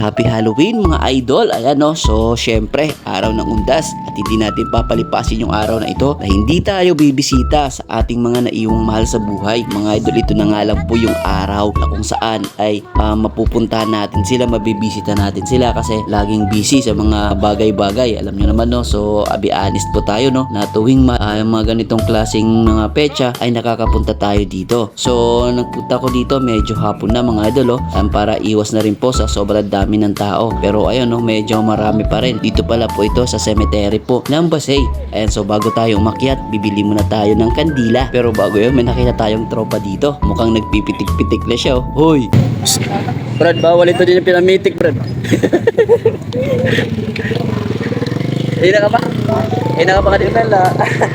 Happy Halloween mga idol. Ayan no. So syempre, araw ng undas at hindi natin papalipasin yung araw na ito na hindi tayo bibisita sa ating mga naiwang mahal sa buhay. Mga idol, ito na nga lang po yung araw na kung saan ay ah, mapupuntahan natin sila, mabibisita natin sila kasi laging busy sa mga bagay-bagay. Alam nyo naman no. So abi honest po tayo no na tuwing ma- ah, mga ganitong klaseng mga pecha ay nakakapunta tayo dito. So nagpunta ko dito medyo hapon na mga idol oh, um, para iwas na rin po sa sobrang dami ng tao. Pero ayun no, medyo marami pa rin. Dito pala po ito sa cemetery po ng Basay. Ayan, so bago tayo umakyat, bibili muna tayo ng kandila. Pero bago yun, may nakita tayong tropa dito. Mukhang nagpipitik-pitik na siya. oh. Hoy! Brad, bawal ito din yung pinamitik, Brad. Ina ka ba? Ina ka ba kanina la?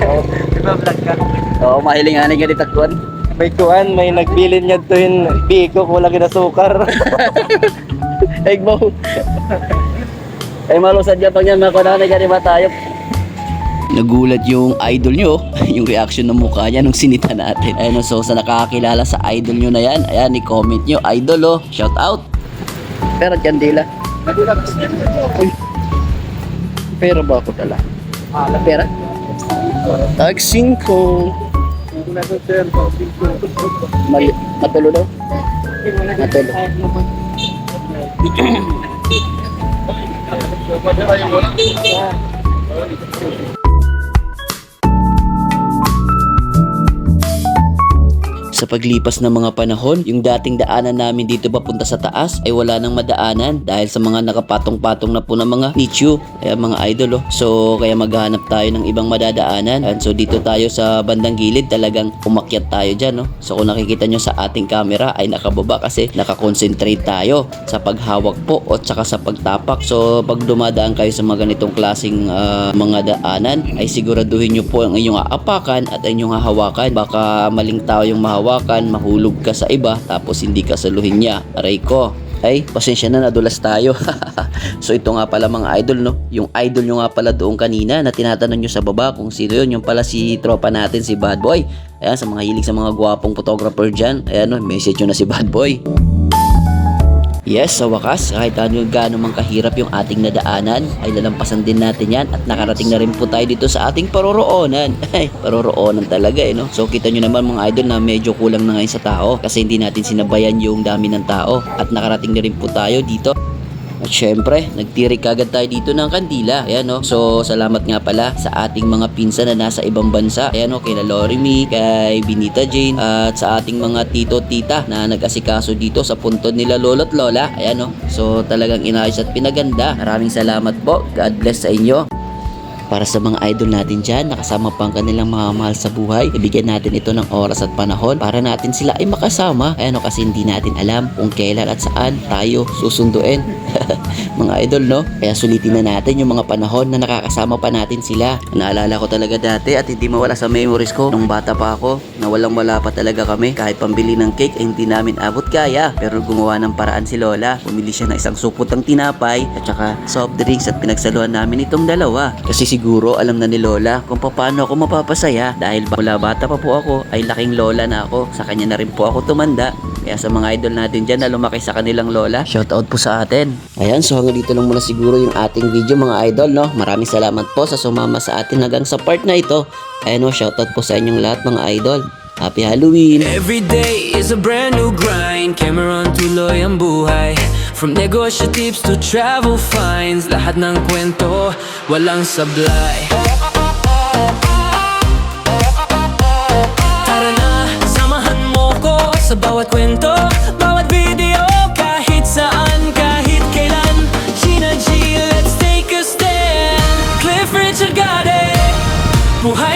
Di ba vlog ka? Oo, mahiling anay ka ditakwan. May kuan, may nagbilin niya to yung biko kulang na sukar. Ay, mo. Ay, malusad ka pag yan, makunanay ka ba tayo? Nagulat yung idol nyo, yung reaction ng mukha niya nung sinita natin. Ayun, so sa nakakakilala sa idol nyo na yan, ayan, i-comment nyo, idol oh, shout out. Pero. Uy. Pera ba ako tala? Pera? Tag 5. Mali, matulo daw? Matulo. Thank you. Sa paglipas ng mga panahon, yung dating daanan namin dito papunta sa taas ay wala nang madaanan dahil sa mga nakapatong-patong na po ng mga nicho, kaya mga idol oh. So kaya maghanap tayo ng ibang madadaanan. And so dito tayo sa bandang gilid talagang umakyat tayo dyan no. So kung nakikita nyo sa ating camera ay nakababa kasi nakakonsentrate tayo sa paghawak po at saka sa pagtapak. So pag dumadaan kayo sa mga ganitong klaseng ah, mga daanan ay siguraduhin nyo po ang inyong aapakan at inyong hahawakan. Baka maling tao yung mahawakan, mahulog ka sa iba tapos hindi ka saluhin niya. Aray ko. Ay, pasensya na nadulas tayo. so ito nga pala mga idol no. Yung idol nyo nga pala doon kanina na tinatanong nyo sa baba kung sino yun. Yung pala si tropa natin si Bad Boy. Ayan, sa mga hilig sa mga gwapong photographer dyan. Ayan no, message nyo na si Bad Boy. Yes, sa wakas, kahit ano gaano man kahirap yung ating nadaanan, ay lalampasan din natin yan at nakarating na rin po tayo dito sa ating paroroonan. Ay, paroroonan talaga eh, no? So, kita nyo naman mga idol na medyo kulang na ngayon sa tao kasi hindi natin sinabayan yung dami ng tao at nakarating na rin po tayo dito. At syempre, nagtirik agad tayo dito ng kandila. Ayan no. So, salamat nga pala sa ating mga pinsan na nasa ibang bansa. Ayan no, kay Lori Me, kay Binita Jane, at sa ating mga tito tita na nag-asikaso dito sa puntod nila lolo't lola. Ayan no. So, talagang inayos at pinaganda. Maraming salamat po. God bless sa inyo. Para sa mga idol natin dyan, nakasama pa ang kanilang mga mahal sa buhay, ibigyan natin ito ng oras at panahon para natin sila ay makasama. Ano kasi hindi natin alam kung kailan at saan tayo susunduin. mga idol, no? Kaya sulitin na natin yung mga panahon na nakakasama pa natin sila. Naalala ko talaga dati at hindi mawala sa memories ko nung bata pa ako na walang wala pa talaga kami. Kahit pambili ng cake ay hindi namin abot kaya. Pero gumawa ng paraan si Lola. Bumili siya ng isang supot ng tinapay at saka soft drinks at pinagsaluhan namin itong dalawa. Kasi siguro alam na ni Lola kung paano ako mapapasaya dahil mula bata pa po ako ay laking Lola na ako. Sa kanya na rin po ako tumanda. Kaya sa mga idol natin dyan na lumaki sa kanilang lola, shoutout po sa atin. Ayan, so hanggang dito lang muna siguro yung ating video mga idol, no? Maraming salamat po sa sumama sa atin hanggang sa part na ito. Ayan o, shoutout po sa inyong lahat mga idol. Happy Halloween! Every day is a brand new grind Cameron tuloy ang buhay From negotiatives to travel finds Lahat ng kwento, walang sablay. Tara na, samahan mo ko Sa bawat kwento, bawat video Kahit saan, kahit kailan. Gina G, let's take a stand. Cliff Richard got Buhay